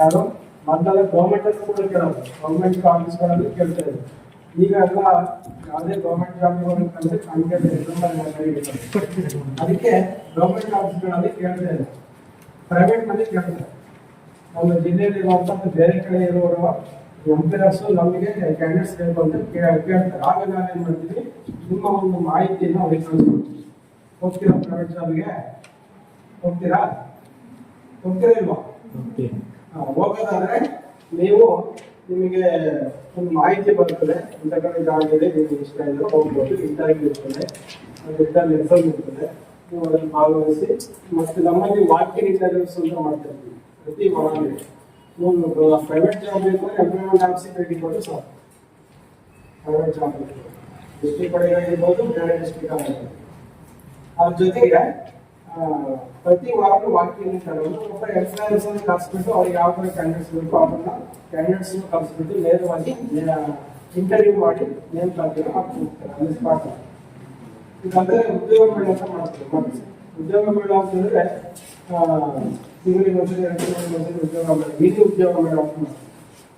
ಯಾರು ಮೊದಲೆಲ್ಲ ಗೌರ್ಮೆಂಟ್ ಕೂಡ ಕೇಳೋದು. ಗೌರ್ಮೆಂಟ್ ಆಫೀಸ್ಗಳಲ್ಲಿ ಕೇಳ್ತಾ ಇದ್ರು ಈಗ ಎಲ್ಲ ಯಾವುದೇ ಗೌರ್ಮೆಂಟ್ ಜಾಬ್ ಕಂಡ್ರೆ ಹಂಗೆ ಅದಕ್ಕೆ ಗೌರ್ಮೆಂಟ್ ಆಫೀಸ್ಗಳಲ್ಲಿ ಕೇಳ್ತಾ ಇದೆ ಪ್ರೈವೇಟ್ನಲ್ಲಿ ಕೇಳ್ತಾರೆ ನಮ್ಮ ಜಿಲ್ಲೆಯಲ್ಲಿ ಇರುವಂತ ಬೇರೆ ಕಡೆ ಇರುವವರು ಎಂಪ್ಲಾಯರ್ಸ್ ನಮಗೆ ಕ್ಯಾಂಡಿಡೇಟ್ಸ್ ಬೇಕು ಅಂತ ಕೇಳ್ತಾರೆ. ಆಗ ನಾನು ಏನ್ ಮಾಡ್ತೀನಿ? ನಿಮ್ಮ ಒಂದು ಮಾಹಿತಿಯನ್ನು ಅವ್ರಿಗೆ ಕಳಿಸ್ಕೊಡ್ತೀನಿ. ಹೋಗ್ತೀರಾ ಪ್ರೈವೇಟ್ ಜಾಬ್ಗೆ ಹೋಗ್ತೀರಾ ಹೋಗ್ತೀರಾ ಇಲ್ವಾ? ಹೋಗೋದಾದ್ರೆ ನೀವು ನಿಮಗೆ ಒಂದು ಮಾಹಿತಿ ಬರ್ತದೆ. ಇಂಥ ಕಡೆ ಇದಾಗಿದೆ ನಿಮಗೆ ಇಷ್ಟ ಇದ್ರೆ ಹೋಗ್ಬೋದು. ಇಂಟರ್ವ್ಯೂ ಇರ್ತದೆ. ರಿಟರ್ನ್ ಎಕ್ಸಾಮ್ ಇರ್ತದೆ. ನೀವು ಅದನ್ನು ಭಾಗವಹಿಸಿ, ಮತ್ತು ನಮ್ಮಲ್ಲಿ ವಾಕಿಂಗ್ ಇಂಟರ್ವ್ಯೂಸ್ ಅಂತ ಮಾಡ್ತಾ ಇರ್ತೀವಿ ಪ್ರತಿ ವಾರದಲ್ಲಿ ನೀವು ಪ್ರೈವೇಟ್ ಜಾಬ್ ಬೇಕು ಅಂದರೆ ಎಂಪ್ಲಾಯ್ಮೆಂಟ್ ಆಫೀಸಿಗೆ ಭೇಟಿ ಕೊಟ್ಟು ಪ್ರೈವೇಟ್ ಜಾಬ್ ಡಿಸ್ಟ್ರಿಕ್ಟ್ ಇರ್ಬೋದು ಬೇರೆ ಡಿಸ್ಟ್ರಿಕ್ಟ್ ಆಗಿರ್ಬೋದು. ಅದ್ರ ಜೊತೆಗೆ ಪ್ರತಿ ವಾರನೂ ವಾಕಿಂಗ್ ತರೋದು ಒಬ್ಬ ಎಂಪ್ಲಾಯರ್ಸ್ ಅನ್ನು ಕರೆಸ್ಬಿಟ್ಟು ಅವ್ರಿಗೆ ಯಾವ ತರ ಕ್ಯಾಂಡಿಡೇಟ್ಸ್ ಬೇಕು ಅವ್ರನ್ನ ಕ್ಯಾಂಡಿಡೇಟ್ಸ್ ಕರೆಸ್ಬಿಟ್ಟು ನೇರವಾಗಿ ಇಂಟರ್ವ್ಯೂ ಮಾಡಿ ನೇಮಕಾತಿನ ಹಾಕ್ಬಿಡ್ತಾರೆ ಅಲ್ಲಿ ಸ್ಪಾಟ್ ಇದಂದ್ರೆ ಉದ್ಯೋಗ ಮೇಳ ಅಂತ ಮಾಡ್ತಾರೆ ಮತ್ತೆ ಉದ್ಯೋಗ ಮೇಳ ಅಂತಂದ್ರೆ ಆ, ತಿಂಗಳಿಗೆ ಒಂದ್ಸರಿ ಎರಡು ತಿಂಗಳಿಗೆ ಒಂದ್ಸರಿ ಉದ್ಯೋಗ ಮೇಳ ಮಿನಿ ಉದ್ಯೋಗ ಮೇಳ ಅಂತ ಮಾಡ್ತಾರೆ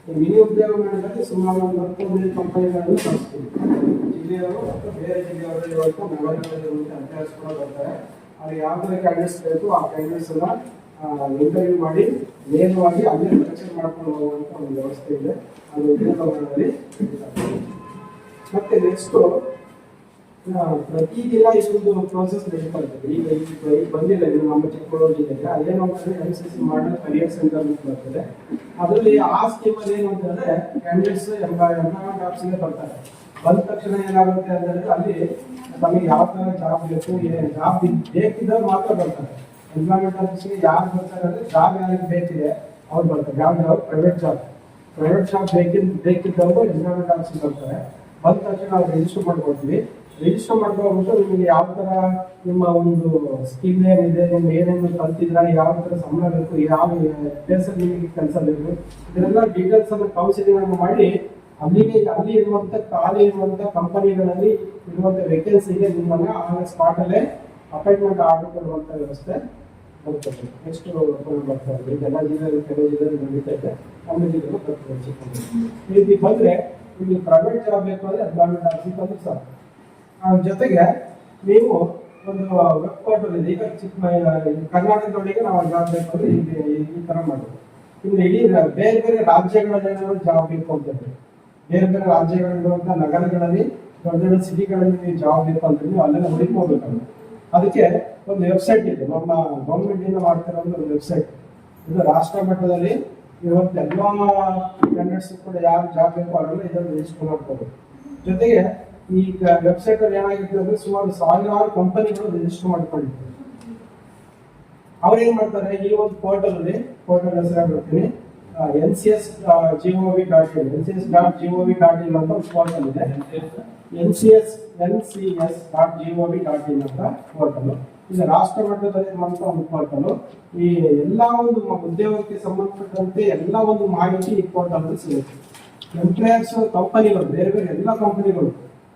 ಈ ಮಿನಿ ಉದ್ಯೋಗ ಮೇಳದಲ್ಲಿ ಸುಮಾರು ಒಂದು ಹತ್ತೊಂಬತ್ತು ಕಂಪನಿಗಳನ್ನು ಕಳಿಸ್ತೀವಿ ಜಿಲ್ಲೆಯವರು ಮತ್ತು ಬೇರೆ ಜಿಲ್ಲೆಯವರು ಇವತ್ತು ನಗರಗಳಲ್ಲಿ ಇರುವಂಥ ಎಂಪ್ಲಾಯರ್ಸ್ ಕೂಡ ಬರ್ತಾರೆ ಅವ್ರಿಗೆ ಯಾವ ಥರ ಕ್ಯಾಂಡಿಡೇಟ್ಸ್ ಬೇಕು, ಆ ಕ್ಯಾಂಡಿಡೇಟ್ಸ್ ಎಲ್ಲ ಇಂಟರ್ವ್ಯೂ ಮಾಡಿ, ನೇರವಾಗಿ ಅಲ್ಲೇ ಸೆಲೆಕ್ಷನ್ ಮಾಡ್ಕೊಂಡು ಹೋಗುವಂಥ ಒಂದು ವ್ಯವಸ್ಥೆ ಇದೆ. ಅದು ಉದ್ಯೋಗದಲ್ಲಿ ಇದೆ. ಮತ್ತೆ ನೆಕ್ಸ್ಟ್ ಪ್ರತಿದಿನ ಇದೊಂದು ಪ್ರೋಸೆಸ್ ನಡೀತಾ ಇರ್ತದೆ ಈಗ ಬಂದಿಲ್ಲ, ಇದು ನಮ್ಮ ಚಿಕ್ಕಮಗಳೂರು ಜಿಲ್ಲೆಗೆ ಅದೇನು ಅಂತಂದ್ರೆ N C C career centre ಅಂತ ಬರ್ತದೆ. ಅದರಲ್ಲಿ ಆ ಸ್ಕೀಮಲ್ಲಿ ಏನು ಅಂತಂದ್ರೆ ಕ್ಯಾಂಡಿಡೇಟ್ಸ್ ಎಂಬ ಆಫೀಸ್ಗೆ ಬರ್ತಾರೆ. ಬಂದ ತಕ್ಷಣ ಏನಾಗುತ್ತೆ ಅಂತಂದ್ರೆ ಅಲ್ಲಿ ತಮಗೆ ಯಾವ ತರ ಜಾಬ್ ಬೇಕು ಜಾಬ್ ಬೇಕಿದ್ದವ್ರು ಮಾತ್ರ ಬರ್ತಾರೆ. ಎಂಪ್ಲಾಯ್ಮೆಂಟ್ ಆಫೀಸ್ಗೆ ಯಾರು ಬರ್ತಾರೆ ಅಂದ್ರೆ ಜಾಬ್ ಯಾರಿಗೆ ಬೇಕಿದೆ, ಅವ್ರು ಬರ್ತಾರೆ. ಯಾವ ಯಾವ ಪ್ರೈವೇಟ್ ಜಾಬ್ ಪ್ರೈವೇಟ್ ಜಾಬ್ ಬೇಕಿದ್ ಬೇಕಿದ್ದವರು ಎಂಪ್ಲಾಯ್ಮೆಂಟ್ ಆಫೀಸ್ಗೆ ಬರ್ತಾರೆ. ಬಂದ ತಕ್ಷಣ ನಾವು ರಿಜಿಸ್ಟರ್ ಮಾಡ್ಕೊಡ್ತೀವಿ ರಿಜಿಸ್ಟರ್ ಮಾಡ್ಕೊಬಿಟ್ಟು ನಿಮಗೆ ಯಾವ ತರ ನಿಮ್ಮ ಒಂದು ಸ್ಕಿಲ್ ಏನಿದೆ, ನಿಮ್ಗೆ ಏನೇನು ಕಲ್ತಿದ್ರ ಯಾವ ತರ ಸಂಬಳ ಬೇಕು, ಯಾವ ಪ್ಲೇಸಲ್ಲಿ ನಿಮಗೆ ಕೆಲಸ ಬೇಕು, ಇದೆಲ್ಲ ಡೀಟೇಲ್ಸ್ ಅನ್ನು ಕೌನ್ಸಿಲಿಂಗ್ ಮಾಡಿ ಅಲ್ಲಿಗೆ ಅಲ್ಲಿ ಇರುವಂತ ಖಾಲಿ ಇರುವಂತ ಕಂಪನಿಗಳಲ್ಲಿ ಇರುವಂತ ವೇಕೆನ್ಸಿಗೆ ನಿಮ್ಮನ್ನ ಆ ಸ್ಪಾಟ್ ಅಲ್ಲೇ ಅಪಾಯಿಂಟ್ಮೆಂಟ್ ಆರ್ಡರ್ ಕೊಡುವಂತ ವ್ಯವಸ್ಥೆ ಬರ್ತದೆ. ನೆಕ್ಸ್ಟ್ ಬರ್ತಾ ಇದೆ ಈಗ ಎಲ್ಲ ಜಿಲ್ಲೆಯಲ್ಲಿ ಕೆಲವು ಜಿಲ್ಲೆಯಲ್ಲಿ ನಡೀತಾ ಇದೆ. ನಮ್ಮ ಜಿಲ್ಲೆಯಲ್ಲಿ ಬರ್ತದೆ ರೀತಿ ಬಂದ್ರೆ ಇಲ್ಲಿ ಪ್ರೈವೇಟ್ ಜಾಬ್ ಬೇಕು ಅಂದ್ರೆ ಗೌರ್ಮೆಂಟ್ ಆಫೀಸ್ ಬಂದ್ರೆ ಸಾಕು. ಜೊತೆಗೆ ನೀವು ಒಂದು ವೆಬ್ ಪೋರ್ಟಲ್ ಇದೆ. ಈಗ ಚಿಕ್ಕ ಕರ್ನಾಟಕದೊಳಗೆ ನಾವು ಜಾಬ್ ಬೇಕು ಅಂದ್ರೆ ಈ ತರ ಮಾಡೋದು ಇಲ್ಲಿ ಇಡೀ ಬೇರೆ ಬೇರೆ ರಾಜ್ಯಗಳಲ್ಲಿ ಜಾಬ್ ಬೇಕು ಅಂತ ಹೇಳಿ ಬೇರೆ ಬೇರೆ ರಾಜ್ಯಗಳಿರುವಂತ ನಗರಗಳಲ್ಲಿ, ದೊಡ್ಡ ದೊಡ್ಡ ಸಿಟಿಗಳಲ್ಲಿ ನೀವು ಜಾಬ್ ಬೇಕು ಅಂದ್ರೆ ನೀವು ಅಲ್ಲೆಲ್ಲ ಹುಡುಕೋಬೇಕಲ್ಲ ಅದಕ್ಕೆ ಒಂದು ವೆಬ್ಸೈಟ್ ಇದೆ. ನಮ್ಮ ಗೌರ್ಮೆಂಟ್ ಇಂದ ಮಾಡ್ತಿರೋ ಒಂದು ವೆಬ್ಸೈಟ್ ಇದು ರಾಷ್ಟ್ರ ಮಟ್ಟದಲ್ಲಿ ಇವತ್ತು ಎಲ್ಲ ಕ್ಯಾಂಡಿಡೇಟ್ಸ್ ಕೂಡ ಯಾರು ಜಾಬ್ ಬೇಕು ಅವರೆಲ್ಲ ಇದನ್ನು ರಿಜಿಸ್ಟರ್ ಜೊತೆಗೆ ಈ ವೆಬ್ಸೈಟ್ ಅಲ್ಲಿ ಏನಾಗಿತ್ತು ಅಂದ್ರೆ ಸುಮಾರು ಸಾವಿರಾರು ಕಂಪನಿಗಳು ರಿಜಿಸ್ಟರ್ ಮಾಡ್ಕೊಂಡಿದ್ದಾರೆ. ಅವ್ರು ಏನ್ ಮಾಡ್ತಾರೆ? ಈ ಒಂದು ಪೋರ್ಟಲ್ ಅಲ್ಲಿ portal ಹೆಸರಾಗಿರ್ತೀನಿ N C S gov dot in N C S dot dot in ಅಂತ ಪೋರ್ಟಲ್ ಇದೆ N C S N C S dot gov dot in ಅಂತ ಪೋರ್ಟಲ್ ಇದು ರಾಷ್ಟ್ರ ಮಟ್ಟದಲ್ಲಿ ಇರುವಂತ ಒಂದು ಪೋರ್ಟಲ್ ಈ ಎಲ್ಲಾ ಒಂದು ಉದ್ಯೋಗಕ್ಕೆ ಸಂಬಂಧಪಟ್ಟಂತೆ ಎಲ್ಲ ಒಂದು ಮಾಹಿತಿ ಈ ಪೋರ್ಟಲ್ ಸಿಗುತ್ತೆ. ಎಂಪ್ಲಾಯರ್ಸ್ ಕಂಪನಿಗಳು ಬೇರೆ ಬೇರೆ ಎಲ್ಲ ಕಂಪನಿಗಳು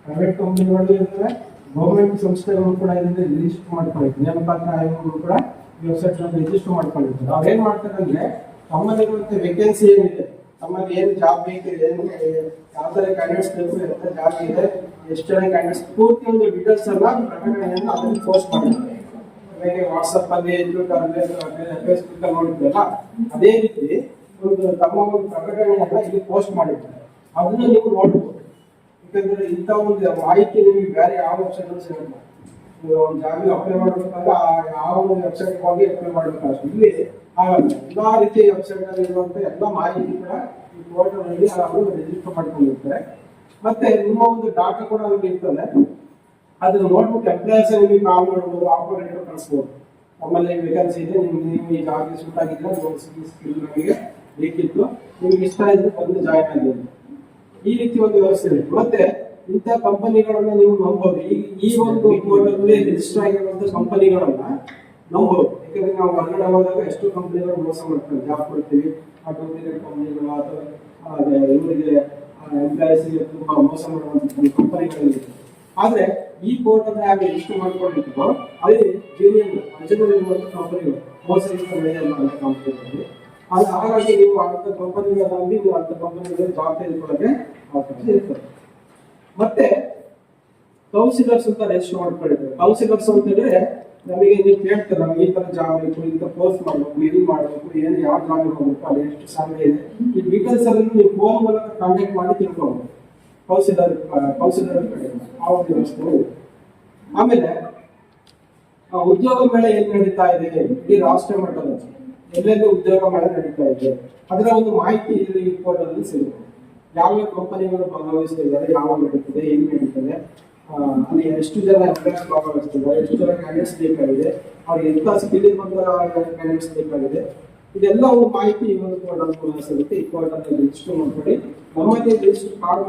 ಪ್ರೈವೇಟ್ ಕಂಪನಿಗಳು ಇರ್ತವೆ ಗೌರ್ಮೆಂಟ್ ಸಂಸ್ಥೆಗಳು ಕೂಡ ಇದರಲ್ಲಿ ರಿಜಿಸ್ಟರ್ ಮಾಡ್ಕೊಂಡಿರ್ತಾರೆ. ನೇಮಕಾತಿ ಆಯೋಗಗಳು ಕೂಡ ವೆಬ್ಸೈಟ್ನಲ್ಲಿ ರಿಜಿಸ್ಟರ್ ಮಾಡ್ಕೊಂಡಿರ್ತಾರೆ. ಅವ್ರು ಏನ್ ಮಾಡ್ತಾರೆ ಅಂದ್ರೆ ತಮ್ಮಲ್ಲಿರುವಂತ ವೇಕೆನ್ಸಿ ಏನಿದೆ? ತಮ್ಮಲ್ಲಿ ಏನು ಜಾಬ್ ಬೇಕು ಏನು ಯಾವ ಥರ ಕ್ಯಾಂಡಿಡೇಟ್ಸ್ ಬೇಕು ಜಾಬ್ ಇದೆ, ಎಷ್ಟು ಜನ ಕ್ಯಾಂಡಿಡೇಟ್ಸ್ ಪೂರ್ತಿ ಒಂದು ಡೀಟೇಲ್ಸ್ ಎಲ್ಲ ಪ್ರಕಟಣೆಯನ್ನು ಅದರಲ್ಲಿ ಪೋಸ್ಟ್ ಮಾಡಿರ್ತಾರೆ ಬೇರೆ ವಾಟ್ಸಪ್ ಅಲ್ಲಿ ಫೇಸ್ಬುಕ್ ಅಲ್ಲಿ ನೋಡಿದ್ರಲ್ಲ, ಅದೇ ರೀತಿ ಒಂದು ತಮ್ಮ ಒಂದು ಪ್ರಕಟಣೆಯನ್ನ ಇಲ್ಲಿ ಪೋಸ್ಟ್ ಮಾಡಿದ್ದಾರೆ. ಅದನ್ನ ನೀವು ನೋಡ್ಬೋದು. ಯಾಕಂದ್ರೆ ಇಂಥ ಒಂದು ಮಾಹಿತಿ ನಿಮಗೆ ಬೇರೆ ಯಾವ ಆಪ್ಷನ್ ಸಿಗುತ್ತೆ ಒಂದು ಜಾಬಿಗೆ ಅಪ್ಲೈ ಮಾಡಬೇಕಾದ್ರೆ ಆ ಒಂದು ವೆಬ್ಸೈಟ್ ಹೋಗಿ ಅಪ್ಲೈ ಮಾಡಬೇಕು ಇಲ್ಲಿ ಆಗಲ್ಲ ಎಲ್ಲಾ ರೀತಿಯ ವೆಬ್ಸೈಟ್ ಅಲ್ಲಿ ಇರುವಂತ ಎಲ್ಲ ಮಾಹಿತಿ ಕೂಡ ಈ ಪೋರ್ಟಲ್ನಲ್ಲಿ ರಿಜಿಸ್ಟರ್ ಮಾಡ್ಕೊಂಡಿರ್ತಾರೆ. ಮತ್ತೆ ನಿಮ್ಮ ಒಂದು ಡಾಟಾ ಕೂಡ ಅಲ್ಲಿ ಇರ್ತದೆ. ಅದನ್ನ ನೋಡ್ಬಿಟ್ಟು ಎಂಪ್ಲಾಯರ್ಸ್ ನಿಮಗೆ ಕಾಲ್ ಮಾಡ್ಬೋದು ಆಪರೇಟರ್ ಕಳಿಸ್ಬೋದು. ನಮ್ಮಲ್ಲಿ ವೇಕೆನ್ಸಿ ಇದೆ, ನಿಮ್ಗೆ ನೀವು ಈ ಜಾಬ್ಗೆ ಸೂಟ್ ಆಗಿದ್ರೆ ಸ್ಕಿಲ್ ನಮಗೆ ಬೇಕಿತ್ತು. ನಿಮ್ಗೆ ಇಷ್ಟ ಇದ್ರೆ ಬಂದು ಜಾಯ್ನ್ ಆಗಿದೆ ಈ ರೀತಿ ಒಂದು ವ್ಯವಸ್ಥೆ ಇದೆ. ಮತ್ತೆ ಇಂಥ ಕಂಪನಿಗಳನ್ನ ನೀವು ನಂಬೋದು ಈ ಈ ಒಂದು ರಿಜಿಸ್ಟರ್ ಆಗಿರುವಂತ ಕಂಪನಿಗಳನ್ನ ನಂಬೋದು ಯಾಕಂದ್ರೆ ನಾವು ಹೊರಗಡೆ ಹೋದಾಗ ಎಷ್ಟು ಕಂಪ್ನಿಗಳು ಮೋಸ ಮಾಡ್ತಾರೆ. ಜಾಬ್ ಕೊಡ್ತೀವಿ ಆ ಡೂಪ್ಲಿಕೇಟ್ ಕಂಪ್ನಿಗಳು ಅಥವಾ ಇವರಿಗೆ ಎಂಪ್ಲಾಯೀಸ್ಗೆ ತುಂಬಾ ಮೋಸ ಮಾಡುವಂತ ಕಂಪನಿಗಳಲ್ಲಿ ಆದ್ರೆ ಈ ಪೋರ್ಟಲ್ ಹಾಗೆ ರಿಜಿಸ್ಟರ್ ಮಾಡ್ಕೊಂಡಿರ್ತೀವೋ, ಅಲ್ಲಿ ಜೀನಿಯನ್ ಅಜನಲ್ಲಿರುವಂತ ಕಂಪನಿಗಳು ಮೋಸ ನಡೆಯಲ್ಲ ಅಂತ ಕಂಪನಿಗಳಲ್ಲಿ ಅದು ಹಾಗಾಗಿ ನೀವು ಅಂತ ಕಂಪನಿಗಳಲ್ಲಿ ನೀವು ಅಂತ ಕಂಪನಿಗಳಲ್ಲಿ ಜಾಬ್ ತೆಗೆದುಕೊಳ್ಳಕ್ಕೆ ಅವಕಾಶ ಇರ್ತದೆ. ಮತ್ತೆ ಕೌನ್ಸಿಲರ್ಸ್ ಅಂತ ರಿಜಿಸ್ಟರ್ ಮಾಡ್ಕೊಂಡಿದ್ದಾರೆ. ಕೌನ್ಸಿಲರ್ಸ್ ಅಂತ ಹೇಳಿದ್ರೆ ನಮಗೆ ನೀವು ಕೇಳ್ತಾರೆ ಈ ತರ ಜಾಬ್ ಬೇಕು ಇಂಥ ಪೋಸ್ಟ್ ಮಾಡ್ಬೇಕು, ಇದು ಮಾಡ್ಬೇಕು, ಏನು, ಯಾವ ಜಾಬ್ ಹೋಗ್ಬೇಕು ಅಲ್ಲಿ ಎಷ್ಟು ಸಾಲ ಇದೆ. ಈ ಡೀಟೇಲ್ಸ್ ಅನ್ನು ನೀವು ಫೋನ್ ಮೂಲಕ ಕಾಂಟ್ಯಾಕ್ಟ್ ಮಾಡಿ ತಿಳ್ಕೊಬೋದು. ಕೌನ್ಸಿಲರ್ ಕೌನ್ಸಿಲರ್ ಕಡೆ ಆ ಒಂದು ವ್ಯವಸ್ಥೆ ಆಮೇಲೆ ಉದ್ಯೋಗ ಮೇಳ ಏನ್ ನಡೀತಾ ಇದೆ ಇಡೀ ರಾಷ್ಟ್ರ ಮಟ್ಟದ ಎಲ್ಲೆಲ್ಲಿ ಉದ್ಯೋಗ ಮೇಳ ನಡೀತಾ ಇದೆ. ಅದರ ಒಂದು ಮಾಹಿತಿ ಇಲ್ಲಿ ಪೋರ್ಟಲ್ ಸಿಗುತ್ತೆ. ಯಾವ ಕಂಪನಿಗಳು ಭಾಗವಹಿಸ್ತಾ ಇದ್ದಾರೆ ಯಾವ ನಡೀತಿದೆ ಏನ್ ಅಲ್ಲಿ ಎಷ್ಟು ಜನ ಎಷ್ಟು ಜನ ಕ್ಯಾಂಡಿಡೇಟ್ಸ್ ಬೇಕಾಗಿದೆ? ಅವ್ರಿಗೆ ಎಂತ ಸ್ಕಿಲ್ ಬಂದ ಕ್ಯಾಂಡಿಡೇಟ್ಸ್ ಬೇಕಾಗಿದೆ? ಇದೆಲ್ಲ ಒಂದು ಮಾಹಿತಿ ಈ ಒಂದು ಪೋರ್ಟಲ್ ಮೂಲಕ ಸಿಗುತ್ತೆ ಈ ಪೋರ್ಟಲ್ ರಿಜಿಸ್ಟರ್ ಮಾಡ್ಕೊಳ್ಳಿ. ನಮ್ಮಲ್ಲಿ ರಿಜಿಸ್ಟರ್ ಕಾರ್ಡ್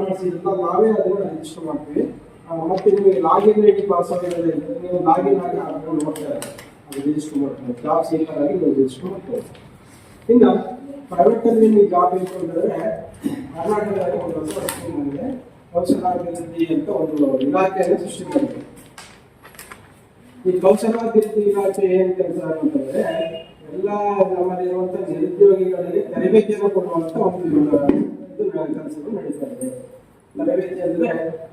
ನಾವೇ ಅದನ್ನ ರಿಜಿಸ್ಟರ್ ಮಾಡ್ತೀವಿ. ಮತ್ತೆ ನಿಮಗೆ ಲಾಗಿನ್ ಐ ಡಿ ಪಾಸ್ವರ್ಡ್ ನೀವು ಲಾಗಿನ್ ಆಗಿ ನೋಡ್ತಾರೆ ಅದು ರಿಜಿಸ್ಟರ್ ಮಾಡ್ತಾರೆ. ಜಾಬ್ ಸೀಕರ್ ಆಗಿ ನೀವು ರಿಜಿಸ್ಟರ್ ಮಾಡ್ತಾರೆ. ಇನ್ನು ಪ್ರೈವೇಟಲ್ಲಿ ನೀವು ಜಾಬ್ ಬೇಕು ಕರ್ನಾಟಕದಲ್ಲಿ ಒಂದು ಕೌಶಲಾಭಿವೃದ್ಧಿ ಅಂತ ಒಂದು ಇಲಾಖೆಯನ್ನು ಸೃಷ್ಟಿ ಮಾಡಿದೆ ಈ ಕೌಶಲಾಭಿವೃದ್ಧಿ ಇಲಾಖೆ ಏನ್ ಕೆಲಸ ಅಂತಂದ್ರೆ, ಎಲ್ಲ ನಮ್ಮಲ್ಲಿರುವಂತಹ ನಿರುದ್ಯೋಗಿಗಳಿಗೆ ತರಬೇತಿಯನ್ನು ಕೊಡುವಂತ ಒಂದು ಕೆಲಸಗಳು ನಡೀತಾ ಇದೆ. ತರಬೇತಿ ಅಂದ್ರೆ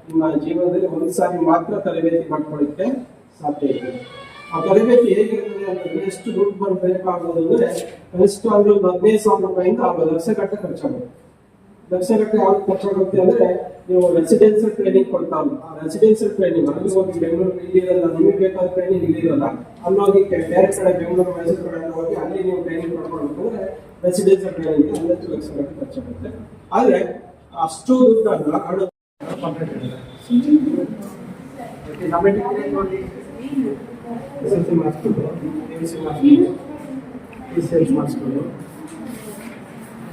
ನಿಮ್ಮ ಜೀವನದಲ್ಲಿ ಒಂದು ಸಾರಿ ಮಾತ್ರ ತರಬೇತಿ ಮಾಡ್ಕೊಳ್ಳಿಕ್ಕೆ ಸಾಧ್ಯ ಇದೆ. ಆ ತರಬೇತಿ ಹೇಗಿರ್ತದೆ ಅಂತಂದ್ರೆ, ಎಷ್ಟು ದುಡ್ಡು ಬರಬೇಕಾಗೋದು ಅಂದ್ರೆ ಕನಿಷ್ಠ ಅಂದ್ರೆ ಒಂದು ಹದಿನೈದು ಸಾವಿರ ರೂಪಾಯಿಂದ ಆ ಲಕ್ಷ ಗಟ್ಟ ಖರ್ಚಾಗುತ್ತೆ. ಲಕ್ಷ ಯಾವ ಖರ್ಚಾಗುತ್ತೆ ಅಂದ್ರೆ ನೀವು ರೆಸಿಡೆನ್ಸಿಯಲ್ ಟ್ರೈನಿಂಗ್ ಕೊಡ್ತಾರಲ್ಲ ಆ ರೆಸಿಡೆನ್ಸಿಯಲ್ ಟ್ರೈನಿಂಗ್ ಅಲ್ಲಿ ಹೋಗಿ ಬೆಂಗಳೂರು ಇಲ್ಲಿ ಇರಲ್ಲ ನಿಮಗೆ ಬೇಕಾದ ಟ್ರೈನಿಂಗ್ ಇಲ್ಲಿ ಇರಲ್ಲ ಅಲ್ಲಿ ಹೋಗಿ ಕೆ- ಬೇರೆ ಕಡೆ ಬೆಂಗಳೂರು ಮೈಸೂರು ಕಡೆ ಹೋಗಿ ಅಲ್ಲಿ ನೀವು ಟ್ರೈನಿಂಗ್ ಮಾಡ್ಕೊಳ್ಬೇಕಂದ್ರೆ ರೆಸಿಡೆನ್ಸಿಯಲ್ ಟ್ರೈನಿಂಗ್ ಹತ್ತು ಲಕ್ಷ ರೂಪಾಯಿ ಖರ್ಚಾಗುತ್ತೆ ಆದ್ರೆ ಅಷ್ಟು ದುಡ್ಡನ್ನ ಸಿ ಮಾಡಿಸ್ಕೊಂಡು ಮಾಡಿಸ್ಕೊಂಡು ಪಿ ಸಿ ಎಲ್ಸ್ ಮಾಡಿಸ್ಕೊಂಡು ಆಮೇಲೆ